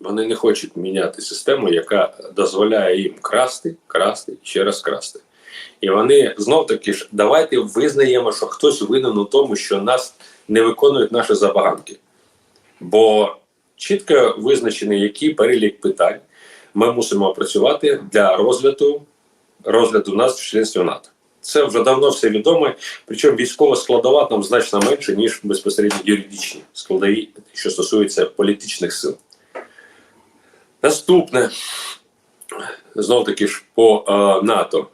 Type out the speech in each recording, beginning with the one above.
вони не хочуть міняти систему, яка дозволяє їм красти, красти ще раз красти. І вони знов таки ж давайте визнаємо, що хтось винен у тому, що нас не виконують наші забаганки. Бо чітко визначений, який перелік питань ми мусимо опрацювати для розгляду розгляду нас в членстві НАТО. Це вже давно все відомо. Причому військова складова там значно менше, ніж безпосередньо юридичні складові, що стосуються політичних сил. Наступне, знов таки ж по е, НАТО.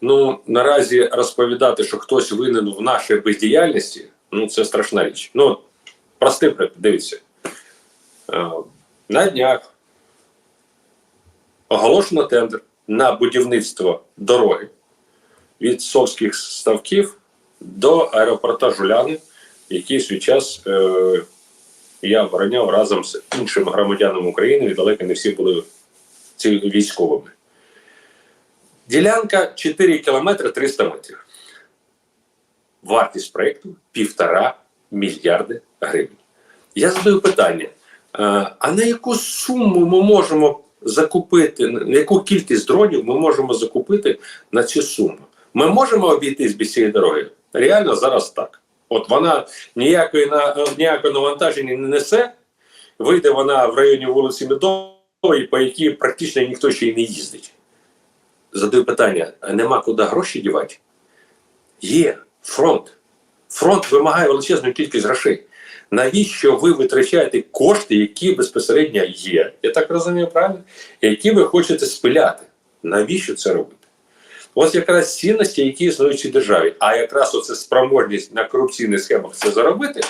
Ну, наразі розповідати, що хтось винен в нашій бездіяльності, ну це страшна річ. Ну, приклад, дивіться. Е, на днях оголошено тендер на будівництво дороги від Совських ставків до аеропорта Жуляни, який свій час е, я обороняв разом з іншими громадянами України, і далеко не всі були ці військовими. Ділянка 4 кілометри 300 метрів. Вартість проєкту півтора мільярди гривень. Я задаю питання: е, а на яку суму ми можемо закупити, на яку кількість дронів ми можемо закупити на цю суму? Ми можемо обійтись без цієї дороги? Реально зараз так. От вона ніякої на ніякого навантаження не несе, вийде вона в районі вулиці Медової, по якій практично ніхто ще й не їздить. Задаю питання: а нема куди гроші дівати? Є фронт. Фронт вимагає величезну кількість грошей. Навіщо ви витрачаєте кошти, які безпосередньо є? Я так розумію, правильно? Які ви хочете спиляти? Навіщо це робити? Ось якраз цінності, які існують в державі, а якраз оце спроможність на корупційних схемах це заробити.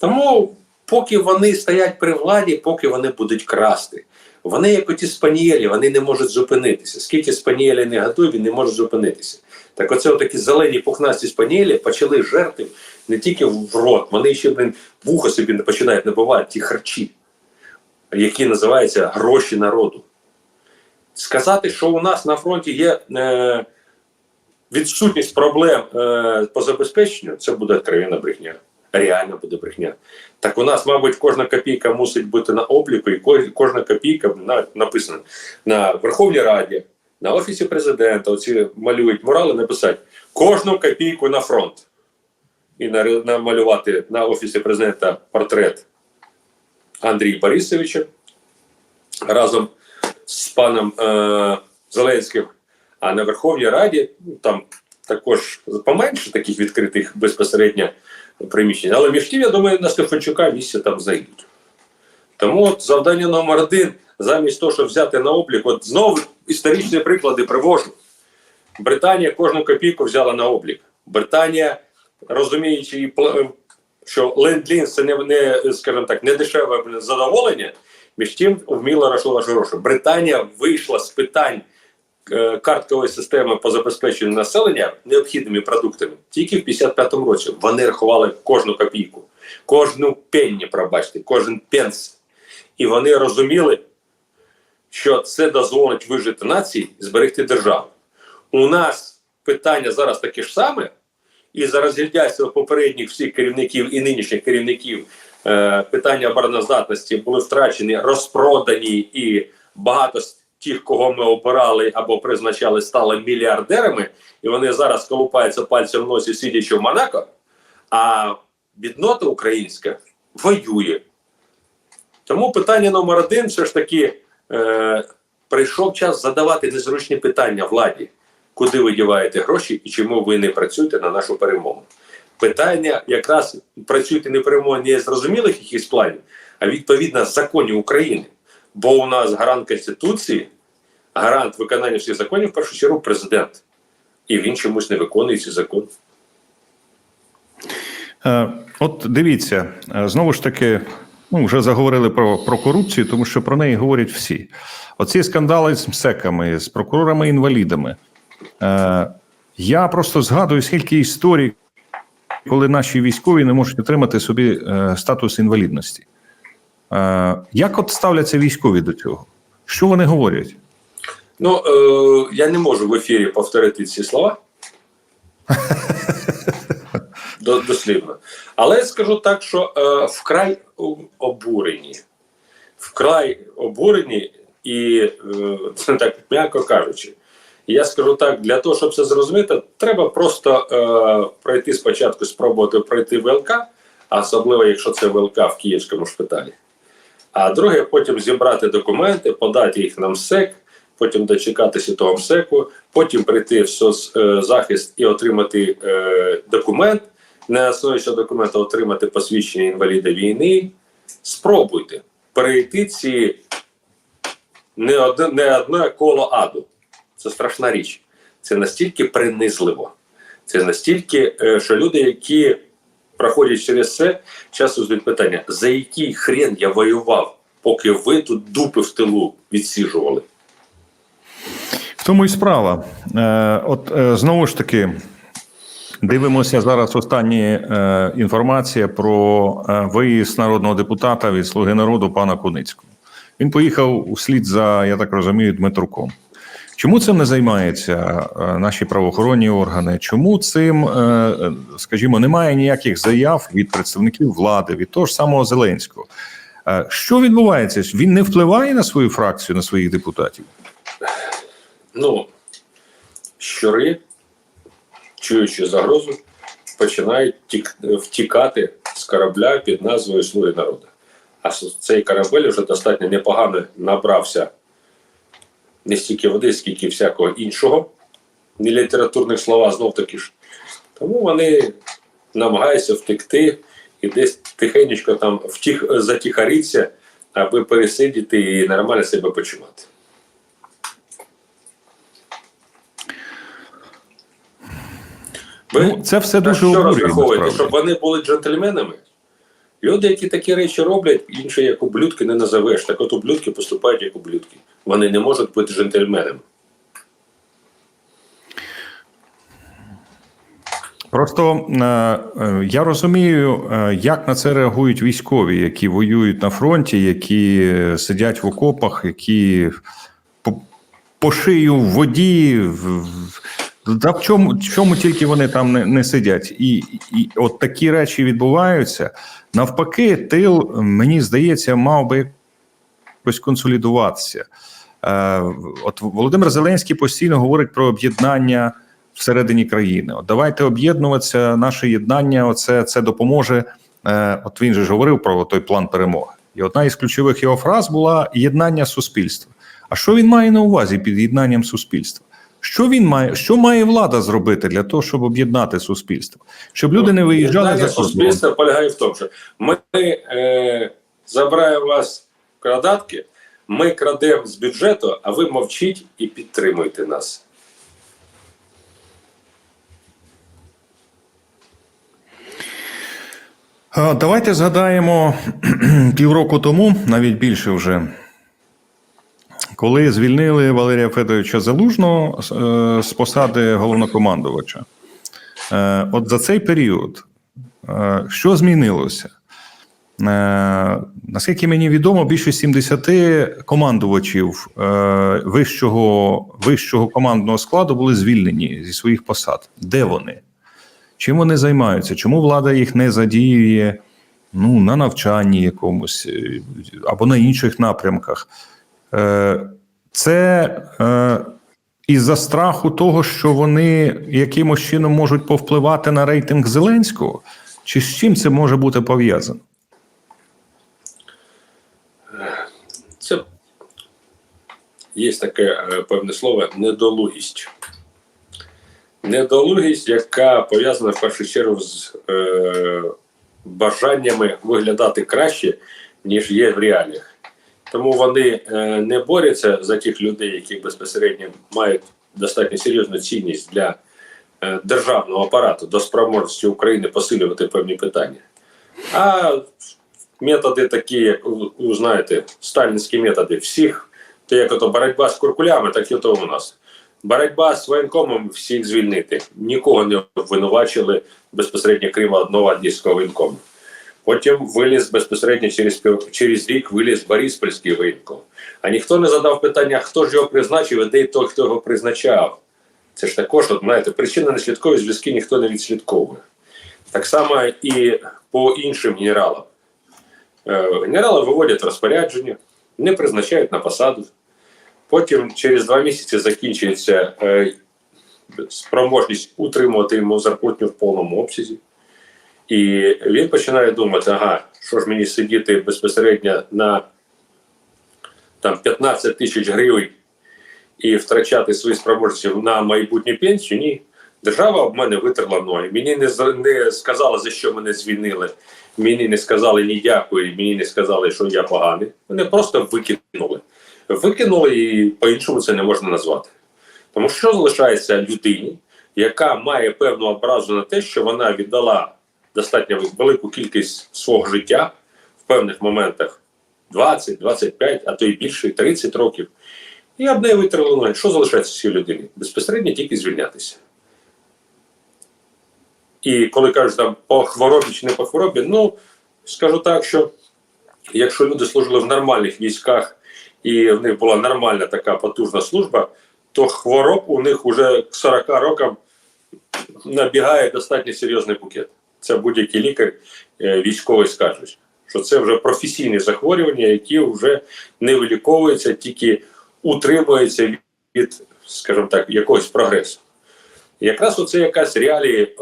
Тому, поки вони стоять при владі, поки вони будуть красти. Вони, як оті спанієлі, вони не можуть зупинитися. Скільки спанієлі не готові, не можуть зупинитися. Так оце такі зелені пухнасті спанієлі почали жерти не тільки в рот, вони ще блин, вухо собі не починають набивати ті харчі, які називаються гроші народу. Сказати, що у нас на фронті є е, відсутність проблем е, по забезпеченню, це буде откровенна брехня. Реально буде брехня. Так у нас, мабуть, кожна копійка мусить бути на обліку, і кожна копійка на, написана на Верховній Раді, на Офісі президента. Оці малюють морали, написати кожну копійку на фронт. І намалювати на Офісі президента портрет Андрія Борисовича разом з паном е, Зеленським. А на Верховній Раді ну, там також поменше таких відкритих безпосередньо приміщень. Але між тим, я думаю, на Стефанчука місця там знайдуть. Тому от завдання номер один, замість того, щоб взяти на облік, от знову історичні приклади привожу. Британія кожну копійку взяла на облік. Британія, розуміючи, що ленд-лінз це не, не скажімо так, не дешеве задоволення, між тим вміло рашила гроші. Британія вийшла з питань карткової системи по забезпеченню населення необхідними продуктами тільки в 55-му році. Вони рахували кожну копійку, кожну пенні, пробачте, кожен пенс. І вони розуміли, що це дозволить вижити нації зберегти державу. У нас питання зараз таке ж саме, і за розглядяйства попередніх всіх керівників і нинішніх керівників е, питання обороноздатності були втрачені, розпродані, і багато тих, кого ми обирали або призначали, стали мільярдерами, і вони зараз колупаються пальцем в носі, сидячи в Монако, а біднота українська воює. Тому питання номер один все ж таки е, прийшов час задавати незручні питання владі, куди ви діваєте гроші і чому ви не працюєте на нашу перемогу. Питання якраз працюйте не перемоги не зрозумілих якихось планів, а відповідно законів України. Бо у нас гарант Конституції, гарант виконання всіх законів, в першу чергу, президент. І він чомусь не виконує ці закони. Е, От дивіться, е, знову ж таки, ну вже заговорили про про корупцію, тому що про неї говорять всі. Оці скандали з МСЕКами, з прокурорами-інвалідами. Е, Я просто згадую, скільки історій, коли наші військові не можуть отримати собі статус інвалідності. Е, Як от ставляться військові до цього? Що вони говорять? Ну, е, я не можу в ефірі повторити ці слова. Дослівно. Але я скажу так, що е, вкрай обурені. вкрай обурені і е, це так м'яко кажучи. Я скажу так: для того, щоб це зрозуміти, треба просто е, пройти спочатку, спробувати пройти ВЛК, особливо якщо це ВЛК в Київському шпиталі. А друге, потім зібрати документи, подати їх на МСЕК, потім дочекатися того МСЕКу, потім прийти в соцзахист і отримати е, документ, на основі цього документу отримати посвідчення інваліда війни. Спробуйте перейти ці не одне, не одне коло аду. Це страшна річ. Це настільки принизливо. Це настільки, е, що люди, які проходять через це, часто задають питання: за який хрен я воював, поки ви тут дупи в тилу відсіжували? В тому і справа. Е, от е, знову ж таки, дивимося зараз останні е, інформація про е, виїзд народного депутата від Слуги народу пана Куницького. Він поїхав услід за, я так розумію, Дмитруком. Чому цим не займаються е, наші правоохоронні органи? Чому цим, е, скажімо, немає ніяких заяв від представників влади, від того ж самого Зеленського? Е, Що відбувається? Він не впливає на свою фракцію, на своїх депутатів? Ну, щури, чуючи загрозу, починають втікати з корабля під назвою Слуги народу. А цей корабель вже достатньо непогано набрався не стільки води, скільки всякого іншого, не літературних слова знов таки ж. Тому вони намагаються втекти і десь тихенечко там втіх, затихаріться, аби пересидіти і нормально себе почувати. Ви Ну, це все дуже що обурює, розраховуєте, насправді. щоб вони були джентльменами? Люди, які такі речі роблять, інше як ублюдки не назовеш. Так от ублюдки поступають як ублюдки. Вони не можуть бути джентльменами. Просто е, е, я розумію, е, як на це реагують військові, які воюють на фронті, які сидять в окопах, які по, по шию в воді. В- та в чому, в чому тільки вони там не, не сидять, і, і от такі речі відбуваються. Навпаки, тил, мені здається, мав би якось консолідуватися. Е, от Володимир Зеленський постійно говорить про об'єднання всередині країни. От давайте об'єднуватися. Наше єднання, оце це допоможе. Е, от він же ж говорив про той план перемоги. І одна із ключових його фраз була єднання суспільства. А що він має на увазі під єднанням суспільства? Що він має, що має влада зробити для того, щоб об'єднати суспільство, щоб люди не виїжджали за кордон? суспільства полягає в тому, що ми е, забираємо вас крадатки, ми крадемо з бюджету, а ви мовчіть і підтримуйте нас. Давайте згадаємо півроку тому, навіть більше вже, коли звільнили Валерія Федоровича Залужного е, з посади головнокомандувача. Е, От за цей період, е, що змінилося? Наскільки мені відомо, більше 70 командувачів вищого, вищого командного складу були звільнені зі своїх посад. Де вони? Чим вони займаються? Чому влада їх не задіює ну, на навчанні якомусь або на інших напрямках? Е, Це е, із-за страху того, що вони якимось чином можуть повпливати на рейтинг Зеленського? Чи з чим це може бути пов'язано? Це є таке е, певне слово недолугість. Недолугість, яка пов'язана в першу чергу з е, бажаннями виглядати краще, ніж є в реаліях. Тому вони е, не борються за тих людей, які безпосередньо мають достатньо серйозну цінність для е, державного апарату до спроможності України посилювати певні питання. А методи такі, як ви знаєте, сталінські методи всіх, то як ото боротьба з куркулями, так і то у нас. Боротьба з воєнкомом всіх звільнити. Нікого не обвинувачили безпосередньо крім одного одніського воєнкому. Потім виліз безпосередньо через, через рік виліз Бориспольський воєнком. А ніхто не задав питання, хто ж його призначив, і де той, хто його призначав. Це ж також, от, знаєте, причина неслідкові зв'язки ніхто не відслідковує. Так само і по іншим генералам. Е, Генерали виводять розпорядження, не призначають на посаду. Потім через два місяці закінчується е, спроможність утримувати йому зарплатню в повному обсязі. І він починає думати: ага, що ж мені сидіти безпосередньо на там, 15 тисяч гривень і втрачати свої спроможності на майбутню пенсію? Ні. Держава об мене витерла ноги. Мені не, не сказали, за що мене звільнили. Мені не сказали ні дякую, мені не сказали, що я поганий. Мене просто викинули. Викинули і по-іншому це не можна назвати. Тому що залишається людині, яка має певну образу на те, що вона віддала достатньо велику кількість свого життя в певних моментах 20, 25, а то й більше, 30 років. І об неї витерли ноги. Що залишається цій людині? Безпосередньо тільки звільнятися. І коли кажуть там по хворобі чи не по хворобі, ну скажу так, що якщо люди служили в нормальних військах і в них була нормальна така потужна служба, то хвороб у них уже к 40 рокам набігає достатньо серйозний букет. Це будь-який лікар е, військовий скажуть, що це вже професійні захворювання, які вже не виліковуються, тільки утримуються від, скажімо так, якогось прогресу. Якраз оце якась реалії е,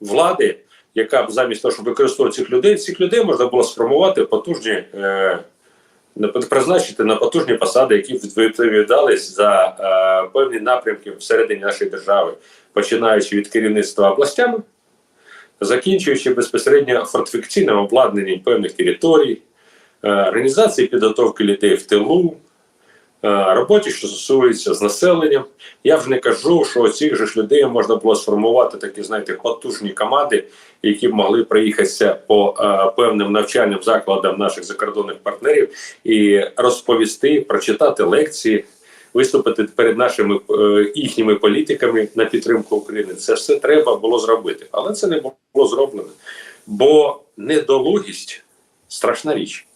влади, яка б замість того, щоб використовувати цих людей, цих людей можна було сформувати потужні, е, призначити на потужні посади, які б відповідали за е, певні напрямки всередині нашої держави, починаючи від керівництва областями, закінчуючи безпосередньо фортифікаційним обладнанням певних територій, е, організації підготовки людей в тилу, е, роботі, що стосується з населенням. Я вже не кажу, що цих же ж людей можна було сформувати такі, знаєте, потужні команди, які б могли проїхатися по е, певним навчальним закладам наших закордонних партнерів і розповісти, прочитати лекції. Виступити перед нашими е, їхніми політиками на підтримку України. Це все треба було зробити, але це не було зроблено. Бо недолугість страшна річ.